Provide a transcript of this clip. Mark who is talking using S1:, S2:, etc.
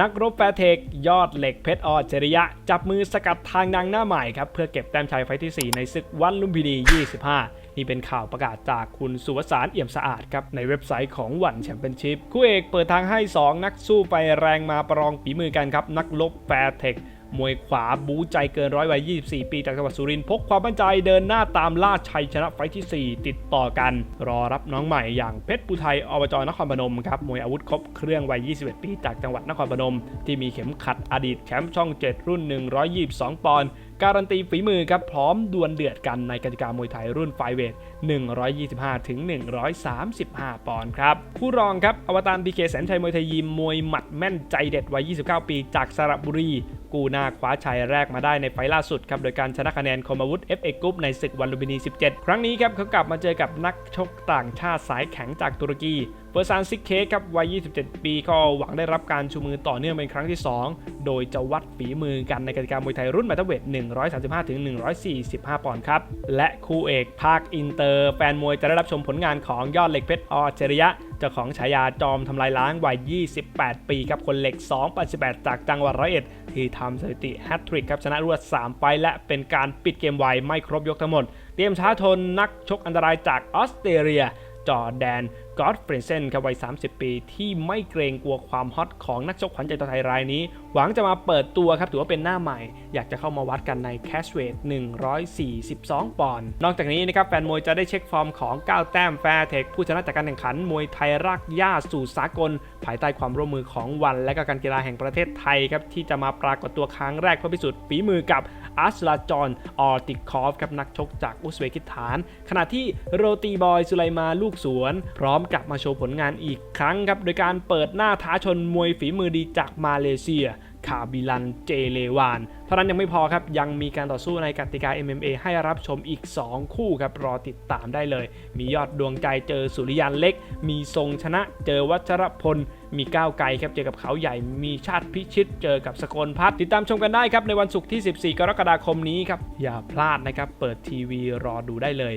S1: นักรบแฟเทคยอดเหล็กเพชรออจริยะ จับมือสกัดทางนางหน้าใหม่ครับ เพื่อเก็บแต้มชัยไฟที่ 4 ในศึกวันลุมพินี 25 นี่เป็นข่าวประกาศจากคุณสุวสารเอี่ยมสะอาดครับ ในเว็บไซต์ของวันแชมเปี้ยนชิพคู่เอกเปิดทางให้ 2 นักสู้ไปแรงมาประลองฝีมือกันครับ นักรบแฟเทค มวยขวาบูใจเกินร้อยวัย 24 ปีจากจังหวัดสุรินทร์พกความมั่นใจเดินหน้าตามล่าชัยชนะไฟที่ 4 ติดต่อกัน รอรับน้องใหม่อย่างเพชรปุไทยอบจนครพนมครับมวยอาวุธครบเครื่องวัย 21 ปีจากจังหวัดนครพนม ที่มีเข็มขัดอดีตแชมป์ช่อง 7 รุ่น 122 ปอนด์ การันตีฝีมือครับพร้อมดวลเดือดกันในกติกามวยไทยรุ่นไฟเวท 125 ถึง 135 ปอนด์ครับ ผู้รองครับ อวตารพีเคแสนชัยมวยไทยยิมมวยหมัดแม่นใจเด็ดวัย 29 ปีจากสระบุรี กูหน้าคว้าชัยแรกมาได้ในไฟล์ล่าสุดครับ โดยการชนะคะแนนคอมอาวุธ FA กรุ๊ปในศึกวันลุมพินี 17 ครั้งนี้ครับเขากลับมาเจอกับนักชกต่างชาติสายแข็งจากตุรกี เฟอร์ซานซิกเคสครับวัย 27 ปีก็หวังได้รับการชูมือต่อเนื่องเป็นครั้งที่ 2 โดยจะวัดฝีมือกันในกติกามวยไทยรุ่นมาตเวท 135ถึง145 ปอนด์ครับ และคู่เอกภาคอินเตอร์ แฟนมวยจะได้รับชมผลงานของยอดเหล็กเพชรออเจริยะ เจ้าของฉายาจอมทำลายล้างวัย 28 ปีครับคนเหล็ก 288 จากจังหวัดร้อยเอ็ดที่ทำสถิติแฮตทริกครับชนะรวด 3 ไฟและเป็นการปิดเกมไวไม่ครบยกทั้งหมด เตรียมช้าทนนักชกอันตรายจากออสเตรเลียจอแดนกอดเฟรนเซนครับวัย 30 ปี ที่ไม่เกรงกลัวความฮอตของนักชกขวัญใจตัวไทยรายนี้ หวังจะมาเปิดตัวครับ ถือว่าเป็นหน้าใหม่ อยากจะเข้ามาวัดกันในแคชเวท142 ปอนด์นอกจากนี้นะครับแฟนมวยจะได้เช็คฟอร์มของก้าวแต้มแฟร์เทคผู้ชนะจากการแข่งขันมวยไทยรากหญ้าสู่สากล ภายใต้ความร่วมมือของวัน และก็การกีฬาแห่งประเทศไทยครับที่จะมาปรากฏตัวครั้งแรกเพื่อพิสูจน์ฝีมือกับอัสลาจอนออติคอฟครับนักชกจากอุซเบกิสถาน ขณะที่โรตีบอยสุไลมาลูกสวน พร้อมกลับมาโชว์ผลงานอีกครั้งครับ โดยการเปิดหน้าท้าชนมวยฝีมือดีจากมาเลเซียคาบิลันเจเลวาน เท่านั้นยังไม่พอครับ ยังมีการต่อสู้ในกติกา MMA ให้รับชมอีก 2 คู่ครับ รอติดตามได้เลย มียอดดวงใจเจอสุริยันเล็ก มีทรงชนะเจอวัชรพล มีก้าวไกลครับ เจอกับเขาใหญ่ มีชาติพิชิต เจอกับสกลพัฒน์ติดตามชมกันได้ครับ ในวันศุกร์ที่ 14 กรกฎาคมนี้ครับ อย่าพลาดนะครับ เปิดทีวีรอดูได้เลย